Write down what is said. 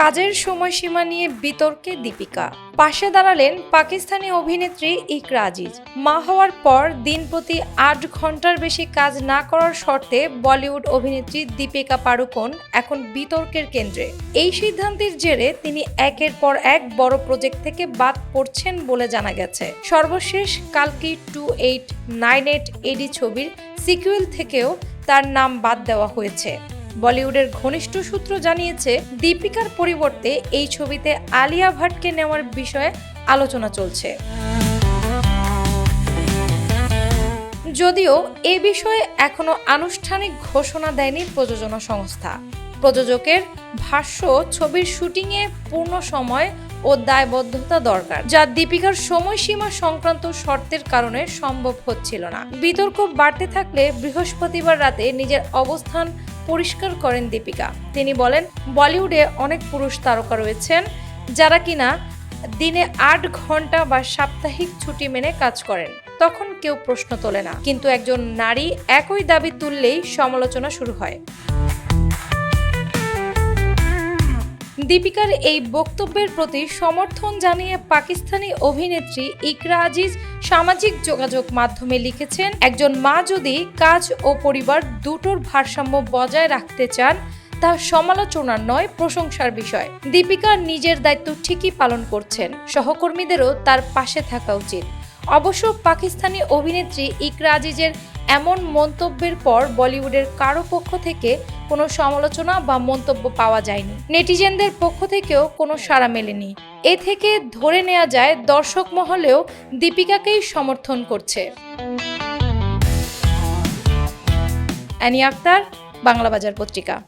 কাজের সময়সীমা নিয়ে বিতর্কে দীপিকা। পাশে দাঁড়ালেন পাকিস্তানি অভিনেত্রী ইকরা আজিজ। মা হওয়ার পর দিন প্রতি আট ঘণ্টার বেশি কাজ না করার শর্তে বলিউড অভিনেত্রী দীপিকা পাড়ুকোন এখন বিতর্কের কেন্দ্রে। এই সিদ্ধান্তের জেরে তিনি একের পর এক বড় প্রজেক্ট থেকে বাদ পড়ছেন বলে জানা গেছে। সর্বশেষ কালকি two eight nine eight AD ছবির সিকুয়েল থেকেও তার নাম বাদ দেওয়া হয়েছে। বলিউডের ঘনিষ্ঠ সূত্র জানিয়েছে, দীপিকার পরিবর্তে এই ছবিতে আলিয়া ভাটকে নেওয়ার বিষয়ে আলোচনা চলছে। যদিও এ বিষয়ে এখনও আনুষ্ঠানিক ঘোষণা দেয়নি প্রযোজনা সংস্থা। প্রযোজকের ভাষ্য, ছবির শুটিংয়ে পূর্ণ সময় ও দায়বদ্ধতা দরকার, যা দীপিকার সময়সীমা সংক্রান্ত শর্তের কারণে সম্ভব হচ্ছিল না। বিতর্ক বাড়তে থাকলে বৃহস্পতিবার রাতে নিজের অবস্থান পরিষ্কার করেন দীপিকা। তিনি বলেন, বলিউডে অনেক পুরুষ তারকা রয়েছেন যারা কিনা দিনে আট ঘণ্টা বা সাপ্তাহিক ছুটি মেনে কাজ করেন। তখন কেউ প্রশ্ন তোলে না। কিন্তু একজন নারী একই দাবি তুললেই সমালোচনা শুরু হয়। দীপিকার এই বক্তব্যের প্রতি সমর্থন জানিয়ে পাকিস্তানি অভিনেত্রী ইকরা আজিজ সামাজিক যোগাযোগ মাধ্যমে লিখেছেন, একজন মা যদি কাজ ও পরিবার দুটোর ভারসাম্য বজায় রাখতে চান, তা সমালোচনার নয়, প্রশংসার বিষয়। দীপিকা নিজের দায়িত্ব ঠিকই পালন করছেন, সহকর্মীদেরও তার পাশে থাকা উচিত। অবশ্য পাকিস্তানি অভিনেত্রী ইকরা আজিজের এমন মন্তব্যের পর বলিউডের কারও পক্ষ থেকে কোনো সমালোচনা বা মন্তব্য পাওয়া যায়নি। নেটিজেনদের পক্ষ থেকেও কোনো সাড়া মেলেনি। এ থেকে ধরে নেওয়া যায়, দর্শক মহলেও দীপিকাকেই সমর্থন করছে। অ্যানি আক্তার বাংলা বাজার পত্রিকা।